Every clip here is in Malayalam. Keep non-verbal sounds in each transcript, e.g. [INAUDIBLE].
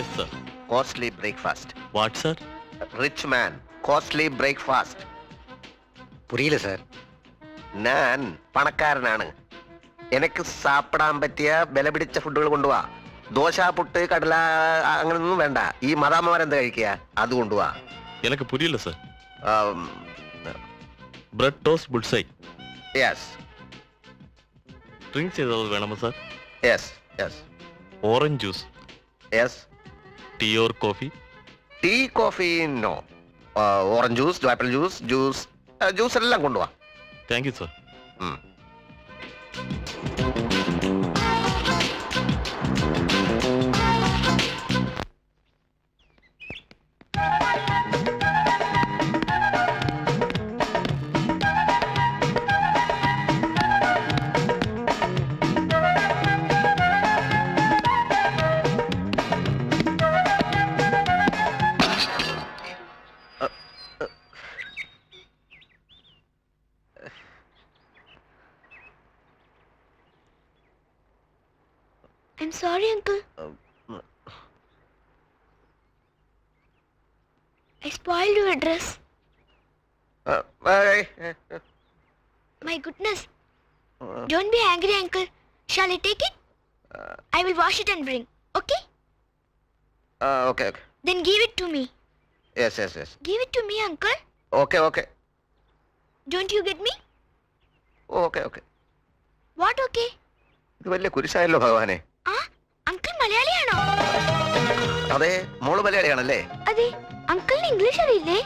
yes sir costly breakfast what sir rich man costly breakfast புரியல சார் ഞാൻ പണക്കാരനാണ് എനിക്ക് സാപ്പിടാൻ പറ്റിയ വില പിടിച്ച ഫുഡുകൾ കൊണ്ടുപോവാ ദോശ പുട്ട് കടല അങ്ങനൊന്നും വേണ്ട ഈ മതാമ്മമാരെന്താ കഴിക്കുക അത് കൊണ്ടുപോവാ எனக்கு புரியல sir Um, bread toast bull's eye yes drinks ஏதாவது வேணுமா sir yes yes orange juice yes tea or coffee tea coffee no orange juice apple juice juice juice എല്ലാം കൊണ്ടുപോവാ thank you sir I'm sorry, uncle. Um, I spoiled your dress. Uh, bye. My goodness. Uh, Don't be angry, uncle. Shall I take it? uh, I will wash it and bring. Okay? uh, okay, okay. Then give it to me. Yes, yes, yes. Give it to me, uncle. Okay, okay. Don't you get me? Okay, okay. What okay? ഇത് വലിയ കുരിശായല്ലോ ഭഗവാനെ ആ അങ്കിൾ മലയാളിയാണോ? അതെ മോൾ മലയാളിയാണല്ലേ? അതെ അങ്കിളിന് ഇംഗ്ലീഷ് അറിയില്ലേ?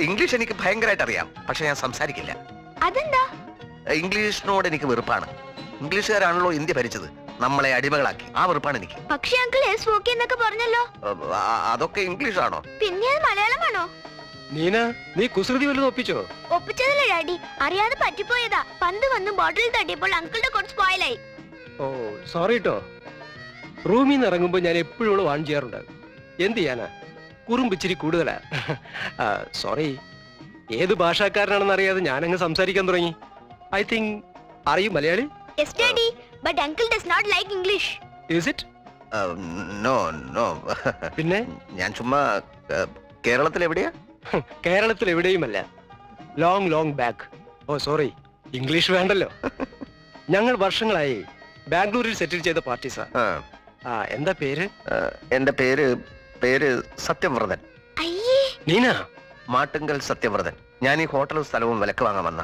ഇംഗ്ലീഷ് എനിക്ക് ഭയങ്കരമായിട്ട് അറിയാം പക്ഷെ ഞാൻ സംസാരിക്കില്ല. അതെന്താ? ഇംഗ്ലീഷിനോട് എനിക്ക് വെറുപ്പാണ്. ഇംഗ്ലീഷുകാരാണല്ലോ ഇന്ത്യ ഭരിച്ചത്. നമ്മളെ അടിമകളാക്കി. ആ വെറുപ്പാണ് എനിക്ക്. പക്ഷെ അങ്കിൾ എസ് ഓക്കെ എന്നൊക്കെ പറഞ്ഞല്ലോ? ആ- അതൊക്കെ ഇംഗ്ലീഷാണോ? പിന്നെ അത് മലയാളമാണോ? നീന നീ കുസൃതി വല്ലതും ഒപ്പിച്ചോ? ഒപ്പിച്ചതല്ലേ ഡാഡി. അറിയാതെ പറ്റിപ്പോയതാ. പന്ത് വന്ന് ബോട്ടിൽ തട്ടിയപ്പോൾ അങ്കിളുടെ കുറച്ച് സ്പോയിലായി ഓ സോറി കേട്ടോ റൂമിൽ നിന്ന് ഇറങ്ങുമ്പോൾ ഞാൻ എപ്പോഴും ഇവിടെ വാൺ ചെയ്യാറുണ്ട്. എന്ത് ചെയ്യാനാ? കുറുമ്പിച്ചിരി കൂടുതലാ. സോറി ഏത് ഭാഷക്കാരനാണെന്ന് അറിയാതെ ഞാൻ ഞാനങ്ങ് സംസാരിക്കാൻ തുടങ്ങി. ഐ തിങ്ക് അറിയും Malayali? Yes daddy but uncle does not like English is it no no പിന്നെ? ഞാൻ ചുമ്മാ കേരളത്തിൽ എവിടെയാ കേരളത്തിൽ എവിടെയുമല്ല long long back oh sorry English വേണ്ടല്ലോ. [LAUGHS] ഞങ്ങൾ വർഷങ്ങളായി ബാംഗ്ലൂരിൽ സെറ്റിൽ ചെയ്ത പാർട്ടീസാ ആ, ആ എന്താ പേര്? എന്റെ പേര് പേര് സത്യവ്രതൻ. അയ്യേ. നീന? മാട്ടുങ്കൽ സത്യവ്രതൻ. ഞാൻ ഈ ഹോട്ടലും സ്ഥലവും വിലക്ക് വാങ്ങാൻ വന്ന.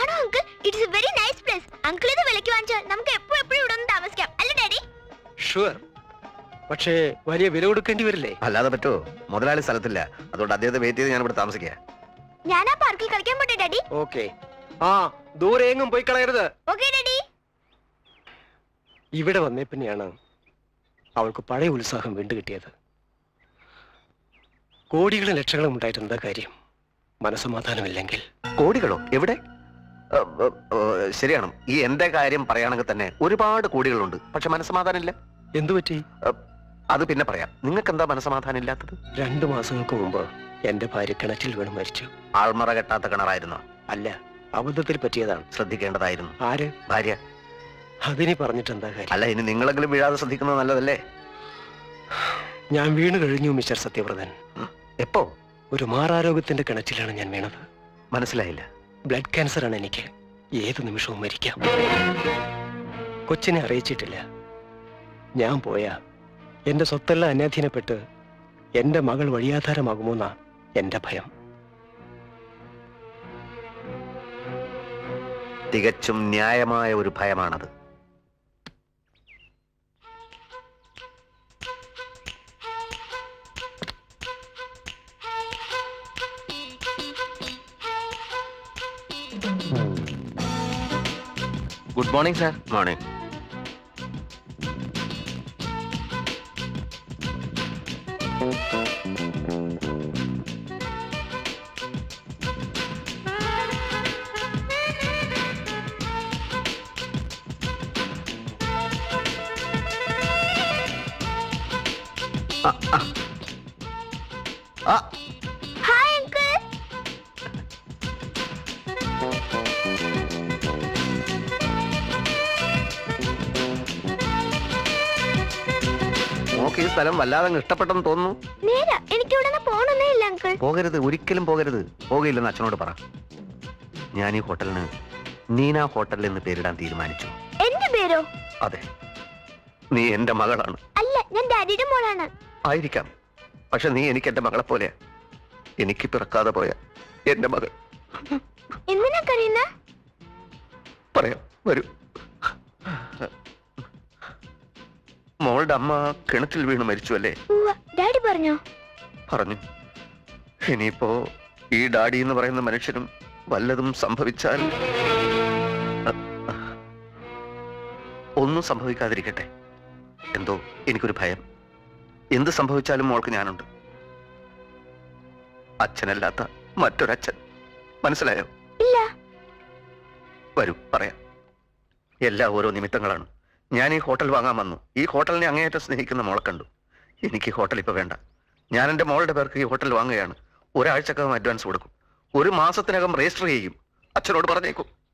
ആണോ uncle? It's a very nice place uncle ഇത് വിലക്ക് വാങ്ങിച്ചാൽ നമുക്ക് എപ്പോഴും എപ്പോഴും ഇവിടെ ഒന്ന് താമസിക്കാം. അല്ലേ ഡാഡി? ഷുവർ പക്ഷേ വലിയ വില കൊടുക്കേണ്ടി വരില്ലേ? അല്ലാതെ പറ്റുമോ മുതലാളി സ്ഥലത്തില്ല. അതുകൊണ്ട് അദ്ദേഹത്തെ വെയിറ്റ് ചെയ്ത് ഞാൻ ഇവിടെ താമസിക്കുക ഞാൻ ആ പാർക്കിൽ കളിക്കാൻ പോട്ടെ ഡാഡി. ഓക്കെ ആ ദൂരെ എങ്ങും പോയി കളയരുത്. Okay daddy. ഇവിടെ വന്നേ പിന്നെയാണ്. അവൾക്ക് പഴയ ഉത്സാഹം വീണ്ടു കിട്ടിയത്. കോടികളും ലക്ഷങ്ങളും ഉണ്ടായിട്ട് എന്താ കാര്യം. മനസ്സമാധാനമില്ലെങ്കിൽ. കോടികളോ? എവിടെ? ശരിയാണ്. ഈ എന്റെ കാര്യം പറയുകയാണെങ്കിൽ തന്നെ ഒരുപാട് കോടികളുണ്ട്. പക്ഷെ മനസ്സമാധാനം ഇല്ല എന്തു പറ്റി? അത് പിന്നെ പറയാം. നിങ്ങൾക്ക് എന്താ മനസ്സമാധാനം ഇല്ലാത്തത് രണ്ടു മാസങ്ങൾക്ക് മുമ്പ് എന്റെ ഭാര്യ കിണറ്റിൽ വീണ് മരിച്ചു. ആൾമറ കെട്ടാത്ത കിണറായിരുന്നോ? അല്ല അബദ്ധത്തിൽ പറ്റിയതാണ്. ശ്രദ്ധിക്കേണ്ടതായിരുന്നു. ആര്? ഭാര്യ. അതിനെ പറഞ്ഞിട്ട് എന്താ കാര്യം? അല്ല ഇനി നിങ്ങളെങ്കിലും വീഴാതെ ശ്രദ്ധിക്കുന്നത് നല്ലതല്ലേ? ഞാൻ വീണ് കഴിഞ്ഞു മിസ്റ്റർ സത്യവ്രതൻ. എപ്പോ? ഒരു മാറാരോഗ്യത്തിന്റെ കിണറ്റിലാണ് ഞാൻ വീണത്. മനസ്സിലായില്ല. ബ്ലഡ് ക്യാൻസർ ആണ് എനിക്ക്. ഏത് നിമിഷവും മരിക്കാം. കൊച്ചിനെ അറിയിച്ചിട്ടില്ല. ഞാൻ പോയാ എന്റെ സ്വത്തെല്ലാം അന്യാധീനപ്പെട്ട് എന്റെ മകൾ വഴിയാധാരമാകുമോന്നാ എന്റെ ഭയം. തികച്ചും ന്യായമായ ഒരു ഭയമാണത്. ഗുഡ് മോർണിംഗ് സാർ മോർണിംഗ് ആ ഈ സ്ഥലം വല്ലാതെ അങ്ങ് ഇഷ്ടപ്പെട്ടെന്ന് തോന്നുന്നു. നേരാ എനിക്ക് ഇവിടെ നിന്ന് പോകണമെന്നേ ഇല്ല അങ്കിൾ. പോകരുത് ഒരിക്കലും പോകരുത്. പോകയില്ലെന്ന് അച്ഛനോട് പറ. ഞാൻ ഈ ഹോട്ടലിന് നീന ഹോട്ടൽ എന്ന് പേരിടാൻ തീരുമാനിച്ചു. എന്റെ പേരോ? അതെ. നീ എന്റെ മകളാണ്. അല്ല ഞാൻ ഡാഡിയുടെ മോളാണ്. ആയിരിക്കാം. പക്ഷെ നീ എനിക്ക് എന്റെ മകളെ പോലെ എനിക്ക് പിറക്കാതെ പോയ എന്റെ മകൾ. എന്തിനാ കരയുന്ന? പറയാം വരൂ. മോളുടെ അമ്മ കിണറ്റിൽ വീണ് മരിച്ചു അല്ലേ ഡാഡി പറഞ്ഞോ? പറഞ്ഞു. ഇനിയിപ്പോ ഈ ഡാഡി എന്ന് പറയുന്ന മനുഷ്യനും വല്ലതും സംഭവിച്ചാൽ ഒന്നും സംഭവിക്കാതിരിക്കട്ടെ. എന്തോ എനിക്കൊരു ഭയം. എന്ത് സംഭവിച്ചാലും മോൾക്ക് ഞാനുണ്ട്. അച്ഛനല്ലാത്ത മറ്റൊരച്ഛൻ. മനസ്സിലായോ? ഇല്ല. വരൂ പറയാം. എല്ലാ ഓരോ നിമിത്തങ്ങളാണ്. ഞാൻ ഈ ഹോട്ടൽ വാങ്ങാൻ വന്നു. ഈ ഹോട്ടലിനെ അങ്ങേയറ്റം സ്നേഹിക്കുന്ന മോളെ കണ്ടു. എനിക്ക് ഹോട്ടൽ ഇപ്പൊ വേണ്ട. ഞാൻ എന്റെ മോളുടെ പേർക്ക് ഈ ഹോട്ടൽ വാങ്ങുകയാണ്. ഒരാഴ്ചക്കകം അഡ്വാൻസ് കൊടുക്കും. ഒരു മാസത്തിനകം രജിസ്റ്റർ ചെയ്യും. അച്ഛനോട് പറഞ്ഞേക്കും.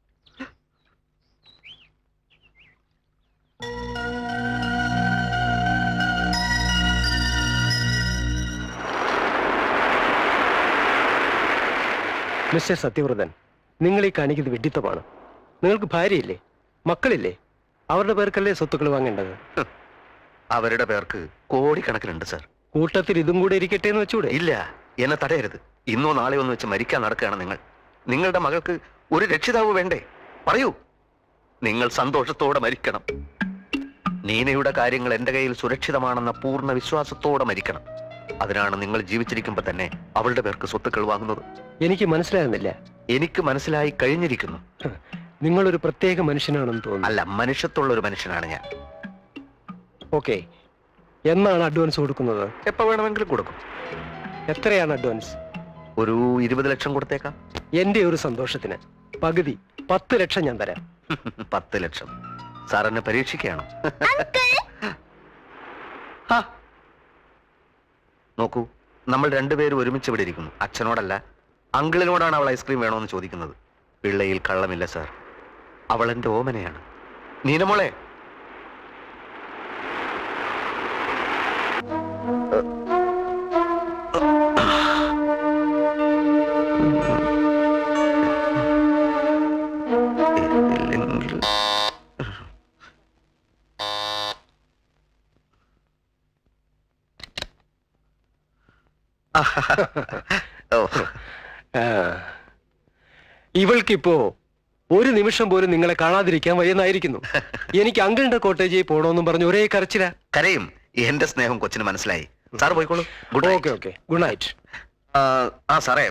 മിസ്റ്റർ സത്യവ്രതൻ നിങ്ങൾ ഈ കാണിക്കുന്നത് വിഡിത്തമാണ് നിങ്ങൾക്ക് ഭാര്യയില്ലേ? മക്കളില്ലേ? അവരുടെ പേർക്കല്ലേ സ്വത്തുക്കൾ വാങ്ങേണ്ടത്? അവരുടെ പേർക്ക് കോടിക്കണക്കിനുണ്ട് സാർ. കൂട്ടത്തിൽ ഇതും കൂടെ ഇരിക്കട്ടെ എന്ന് വെച്ചൂടെ? ഇല്ല എന്നെ തടയരുത്. ഇന്നോ നാളെയോ ഒന്ന് വെച്ച് മരിക്കാൻ നടക്കുകയാണ് നിങ്ങൾ. നിങ്ങളുടെ മകൾക്ക് ഒരു രക്ഷിതാവ് വേണ്ടേ? പറയൂ. നിങ്ങൾ സന്തോഷത്തോടെ മരിക്കണം. നീനയുടെ കാര്യങ്ങൾ എന്റെ കയ്യിൽ സുരക്ഷിതമാണെന്ന പൂർണ വിശ്വാസത്തോടെ മരിക്കണം. അതിനാണ് നിങ്ങൾ ജീവിച്ചിരിക്കുമ്പോൾ തന്നെ അവളുടെ പേർക്ക് സ്വത്തുക്കൾ വാങ്ങുന്നത്. എനിക്ക് മനസ്സിലാകുന്നില്ല. എനിക്ക് മനസ്സിലായി കഴിഞ്ഞിരിക്കുന്നു. നിങ്ങളൊരു പ്രത്യേക മനുഷ്യനാണെന്ന് തോന്നുന്നു. അല്ല മനുഷ്യത്തുള്ള ഒരു മനുഷ്യനാണ് ഞാൻ. ഓക്കെ. എന്നാണ് അഡ്വാൻസ് കൊടുക്കുന്നത്? എപ്പോ വേണമെങ്കിലും കൊടുക്കും. എത്രയാണ് അഡ്വാൻസ്? ഒരു ഇരുപത് ലക്ഷം കൊടുത്തേക്കാം. എന്റെ ഒരു സന്തോഷത്തിന്. പകുതി പത്ത് ലക്ഷം ഞാൻ തരാം. [LAUGHS] പത്ത് ലക്ഷം. സാർ എന്നെ പരീക്ഷിക്കുകയാണോ? ആ. നോക്കൂ നമ്മൾ രണ്ടുപേരും ഒരുമിച്ച് ഇവിടെ ഇരിക്കുന്നു. അച്ഛനോടല്ല അങ്കിളിനോടാണ് അവൾ ഐസ്ക്രീം വേണോന്ന് ചോദിക്കുന്നത്. പിള്ളയിൽ കള്ളമില്ല സാർ. അവൾ എന്റെ ഓമനയാണ്. നീനമോളെ ഇവൾക്കിപ്പോ ഒരു നിമിഷം പോലും നിങ്ങളെ കാണാതിരിക്കാൻ വയ്യെന്നായിരിക്കുന്നു. [LAUGHS] എനിക്ക് അങ്കിളിന്റെ കോട്ടേജിൽ പോണോന്നും പറഞ്ഞു ഒരേ കരച്ചില. കരയും. എന്റെ സ്നേഹം കൊച്ചിന് മനസ്സിലായി. സാർ പോയിക്കോളൂ. Good okay okay good night ആ സാറേ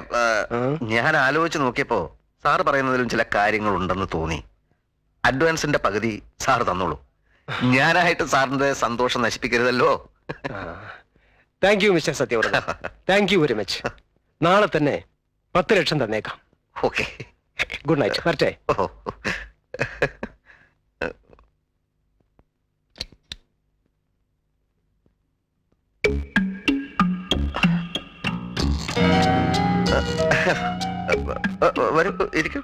ഞാൻ ആലോചിച്ച് നോക്കിയപ്പോ സാർ പറയുന്നതിലും ചില കാര്യങ്ങൾ ഉണ്ടെന്ന് തോന്നി. അഡ്വാൻസിന്റെ പകുതി സാർ തന്നോളൂ. ഞാനായിട്ട് സാറിന്റെ സന്തോഷം നശിപ്പിക്കരുതല്ലോ. Thank you mister Satyavrata thank you very much നാളെ തന്നെ പത്ത് ലക്ഷം തന്നേക്കാം. ഓക്കെ ഗുഡ് നൈറ്റ് വരട്ടെ. [LAUGHS] ഓ വരൂ ഇരിക്കും.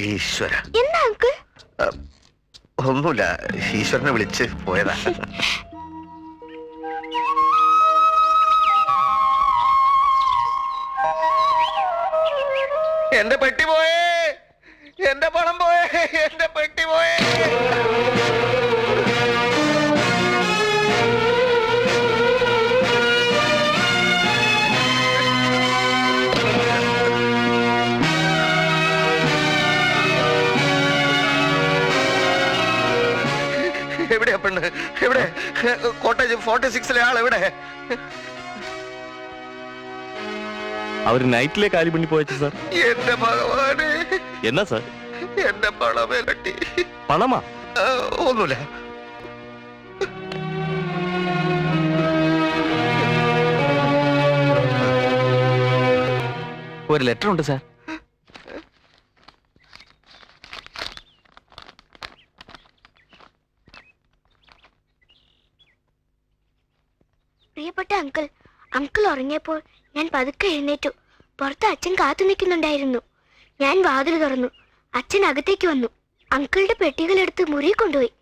ഈശ്വര. എന്താ അങ്കിൾ? ഒന്നുമില്ല. ഈശ്വരനെ വിളിച്ച് പോയതാ. [LAUGHS] എന്റെ പെട്ടി പോയേ. എന്റെ പണം പോയേ. എന്റെ പെട്ടി പോയേ. എവിടെയാ പെണ്ണ്? എവിടെ? കോട്ടേജ് ഫോർട്ടി സിക്സിലെ ആൾ എവിടെ അവർ നൈറ്റിലെ കാലി പണി പോയച്ചു സാർ. എന്റെ ഭഗവാനെ. എന്നാ സാർ? എന്റെ പണം ഇരട്ടി പണമാ? ആ, ഒന്നുമില്ല. ഒരു ലെറ്റർ ഉണ്ട് സാർ പ്രിയപ്പെട്ട അങ്കിൾ അങ്കിൾ ഉറങ്ങിയപ്പോൾ ഞാൻ പതുക്കെ എഴുന്നേറ്റു. പുറത്ത് അച്ഛൻ കാത്തു നിൽക്കുന്നുണ്ടായിരുന്നു. ഞാൻ വാതിൽ തുറന്നു. അച്ഛൻ അകത്തേക്ക് വന്നു. അങ്കിളുടെ പെട്ടികളെടുത്ത് മുറി കൊണ്ടുപോയി.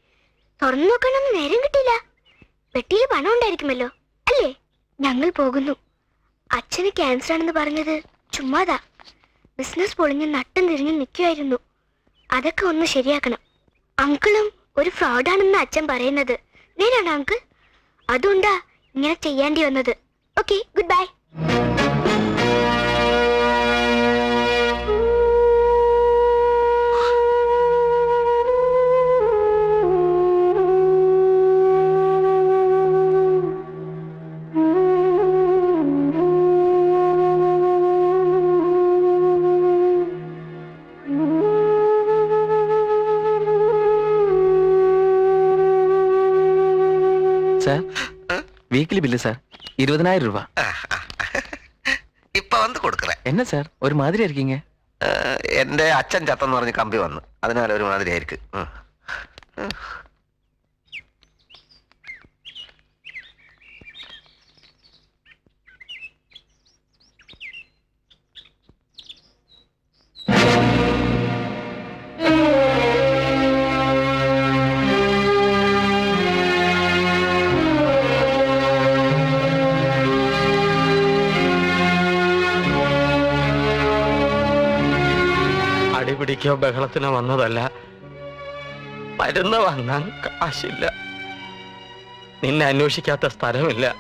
തുറന്നു നോക്കണം നേരം കിട്ടിയില്ല. പെട്ടിയിൽ പണം ഉണ്ടായിരിക്കുമല്ലോ അല്ലേ? ഞങ്ങൾ പോകുന്നു. അച്ഛന് ക്യാൻസർ ആണെന്ന് പറഞ്ഞത് ചുമ്മാതാ. ബിസിനസ് പൊളിഞ്ഞ് നട്ടം തിരിഞ്ഞ് നിൽക്കുമായിരുന്നു അതൊക്കെ ഒന്ന് ശരിയാക്കണം. അങ്കിളും ഒരു ഫ്രോഡാണെന്ന് അച്ഛൻ പറയുന്നത്. നേരാണോ അങ്കിൾ? അതുകൊണ്ടാ ഇങ്ങനെ ചെയ്യേണ്ടി വന്നത്. Okay good bye weekly bill sir ഇരുപതിനായിരം രൂപ ഇപ്പൊ വന്ന് കൊടുക്കറേ என்ன சார் ஒரு மாதிரி இருக்கீங்க എന്റെ അച്ഛൻ ചത്തെന്ന് പറഞ്ഞ് കമ്പി വന്നു അതിനാൽ ഒരു മാതിരി ആയിരിക്കും ഉം. അടിപിടിക്കോ ബഹളത്തിനോ വന്നതല്ല. മരുന്ന് വാങ്ങാൻ കാശില്ല. നിന്നെ അന്വേഷിക്കാത്ത സ്ഥലമില്ല.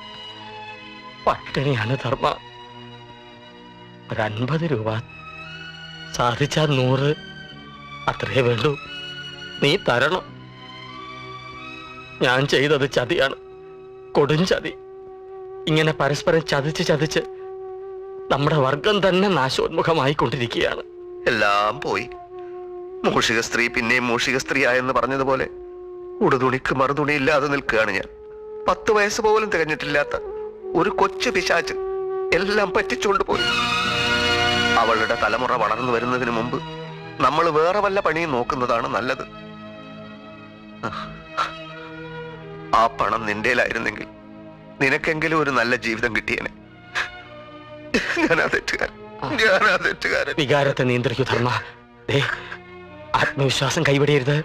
പട്ടിണിയാണ് ധർമ്മ. ഒരൻപത് രൂപ സാധിച്ചാൽ നൂറ് അത്രേ വേണ്ടൂ. നീ തരണം. ഞാൻ ചെയ്തത് ചതിയാണ്. കൊടും ചതി. ഇങ്ങനെ പരസ്പരം ചതിച്ച് ചതിച്ച് നമ്മുടെ വർഗം തന്നെ നാശോന്മുഖമായിക്കൊണ്ടിരിക്കുകയാണ്. എല്ലാം പോയി. മൂഷിക സ്ത്രീ പിന്നെയും മൂഷിക സ്ത്രീ ആയെന്ന് പറഞ്ഞതുപോലെ ഉടുതുണിക്ക് മറുതുണി ഇല്ലാതെ നിൽക്കുകയാണ് ഞാൻ. പത്ത് വയസ്സ് പോലും തികഞ്ഞിട്ടില്ലാത്ത ഒരു കൊച്ചു പിശാച്ച് എല്ലാം പറ്റിച്ചുകൊണ്ട് പോയി അവളുടെ തലമുറ വളർന്നു വരുന്നതിന് മുമ്പ് നമ്മൾ വേറെ വല്ല പണിയും നോക്കുന്നതാണ് നല്ലത്. ആ പണം നിന്റേലായിരുന്നെങ്കിൽ നിനക്കെങ്കിലും ഒരു നല്ല ജീവിതം കിട്ടിയേനെ. ഞാനാ തെറ്റുകാരൻ. ഞാനാ തെറ്റുകാരൻ. വികാരത്തെ നിയന്ത്രിക്കൂ ധർമ്മ. ദേ ആത്മവിശ്വാസം കൈവിടരുത്.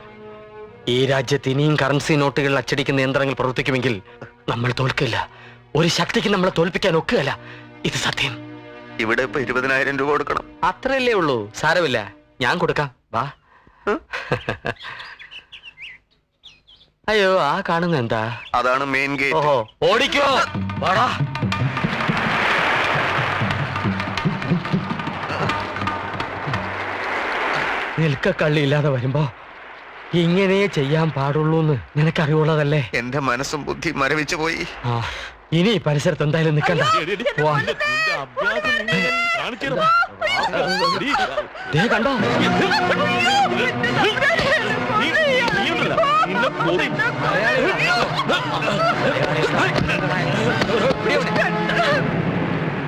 ഈ രാജ്യത്ത് ഇനിയും കറൻസി നോട്ടുകൾ അച്ചടിക്കുന്ന യന്ത്രങ്ങൾ പ്രവർത്തിക്കുമെങ്കിൽ നമ്മൾ തോൽക്കില്ല. ഒരു ശക്തിക്ക് നമ്മളെ തോൽപ്പിക്കാൻ ഒക്കുകയല്ല. ഇത് സത്യം. ഇവിടെ ഇപ്പൊ ഇരുപതിനായിരം രൂപ കൊടുക്കണം. അത്രയല്ലേ ഉള്ളൂ. സാരമില്ല. ഞാൻ കൊടുക്കാം. വാ. അയ്യോ ആ കാണുന്ന എന്താ അതാണ് മെയിൻ ഗേറ്റ് ഓഹോ ഓടിക്കോ. വാടാ. നിൽക്ക കള്ളിയില്ലാതെ വരുമ്പോ ഇങ്ങനെ ചെയ്യാൻ പാടുള്ളൂ എന്ന് നിനക്കറിവുള്ളതല്ലേ? എന്റെ മനസ്സും ബുദ്ധി മരവിച്ചു പോയി. ആ ഇനി ഈ പരിസരത്ത് എന്തായാലും നിൽക്കണ്ട. പോവാം. ദേ കണ്ടോ?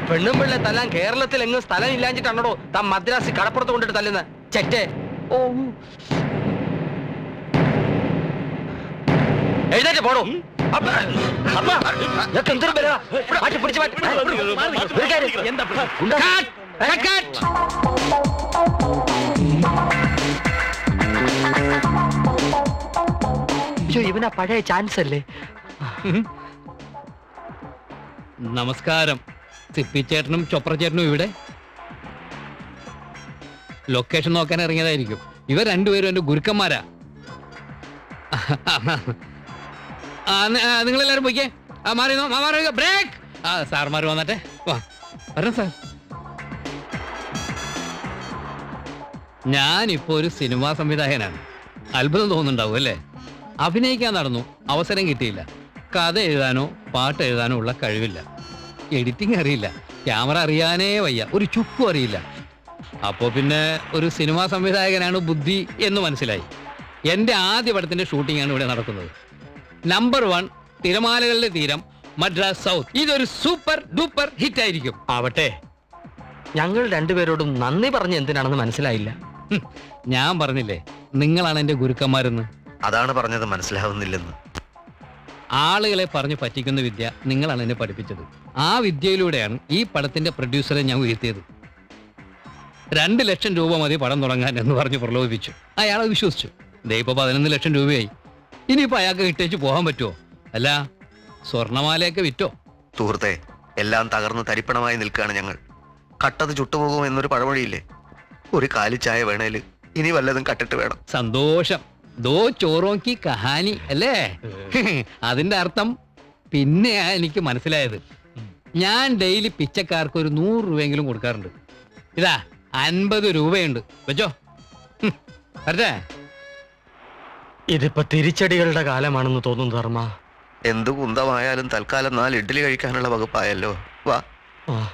പെണ്ണും പിള്ളെ തല്ലാൻ കേരളത്തിൽ എങ്ങും സ്ഥലം ഇല്ലാഞ്ഞിട്ടാണോ താൻ മദ്രാസി കടപ്പുറത്ത് കൊണ്ടിട്ട് തല്ലുന്ന? ചെറ്റേ. എഴുന്നേറ്റ്. അയ്യോ ഇവനാ പഴയ ചാൻസ് അല്ലേ? നമസ്കാരം. സിപ്പിച്ചേട്ടനും ചൊപ്രച്ചേട്ടനും ഇവിടെ? ലൊക്കേഷൻ നോക്കാൻ ഇറങ്ങിയതായിരിക്കും. ഇവർ രണ്ടുപേരും എന്റെ ഗുരുക്കന്മാരാ. നിങ്ങൾ എല്ലാവരും പോയിക്കേ. ആ മാറി മാറി ബ്രേക്ക് ആ സാർമാർ വന്നട്ടെ. വാ വരണം സാർ. ഞാനിപ്പോ ഒരു സിനിമാ സംവിധായകനാണ്. അത്ഭുതം തോന്നുന്നുണ്ടാവും അല്ലേ? അഭിനയിക്കാൻ നടന്നു. അവസരം കിട്ടിയില്ല. കഥ എഴുതാനോ പാട്ട് എഴുതാനോ ഉള്ള കഴിവില്ല. എഡിറ്റിംഗ് അറിയില്ല. ക്യാമറ അറിയാനേ വയ്യ. ഒരു ചുക്കും അറിയില്ല. അപ്പോൾ പിന്നെ ഒരു സിനിമാ സംവിധായകനാണ് ബുദ്ധി എന്ന് മനസ്സിലായി. എന്റെ ആദ്യ പടത്തിന്റെ ഷൂട്ടിംഗ് ആണ് ഇവിടെ നടക്കുന്നത്. നമ്പർ വൺ തിരമാലകളുടെ തീരം മദ്രാസ് സൗത്ത്. ഇതൊരു സൂപ്പർ ഡൂപ്പർ ഹിറ്റ് ആയിരിക്കും ആവട്ടെ. ഞങ്ങൾ രണ്ടുപേരോടും നന്ദി പറഞ്ഞ് എന്തിനാണെന്ന് മനസ്സിലായില്ല. ഹും, ഞാൻ പറഞ്ഞില്ലേ നിങ്ങളാണ് എന്റെ ഗുരുക്കന്മാരെന്ന്. അതാണ് പറഞ്ഞത് മനസ്സിലാവുന്നില്ലെന്ന്. ആളുകളെ പറഞ്ഞു പറ്റിക്കുന്ന വിദ്യ നിങ്ങളാണ് എന്നെ പഠിപ്പിച്ചത്. ആ വിദ്യയിലൂടെയാണ് ഈ പടത്തിന്റെ പ്രൊഡ്യൂസറെ ഞാൻ വീഴ്ത്തിയത് രണ്ട് ലക്ഷം രൂപ മതി പടം തുടങ്ങാൻ എന്ന് പറഞ്ഞ് പ്രലോഭിപ്പിച്ചു. അത് വിശ്വസിച്ചു. ദേ ഇപ്പൊ പതിനൊന്ന് ലക്ഷം രൂപയായി. ഇനിയിപ്പോ അയാൾക്ക് കിട്ടേച്ച് പോകാൻ പറ്റുമോ അല്ല സ്വർണമാലയൊക്കെ വിറ്റോ? സുഹൃത്തെ എല്ലാം തകർന്ന് തരിപ്പണമായി നിൽക്കുകയാണ് ഞങ്ങൾ. കട്ടത് ചുട്ടുപോകും എന്നൊരു പഴമൊഴിയില്ലേ? ഒരു കാലിച്ചായ വേണേൽ ഇനി വല്ലതും കട്ടിട്ട് വേണം. സന്തോഷം. ദോ ചോറോക്കി കഹാനി അല്ലേ? അതിന്റെ അർത്ഥം പിന്നെയാ എനിക്ക് മനസ്സിലായത്. ഞാൻ ഡെയിലി പിച്ചക്കാർക്ക് ഒരു നൂറ് രൂപയെങ്കിലും കൊടുക്കാറുണ്ട്. ഇതാ അൻപത് രൂപയുണ്ട്. വെച്ചോ. വരട്ടെ. ഇതിപ്പോ തിരിച്ചടികളുടെ കാലമാണെന്ന് തോന്നുന്നു ധർമ്മ. എന്ത് കുന്തമായാലും തൽക്കാലം നാല് ഇഡ്ഡലി കഴിക്കാനുള്ള വകുപ്പായല്ലോ. വാ. ആ.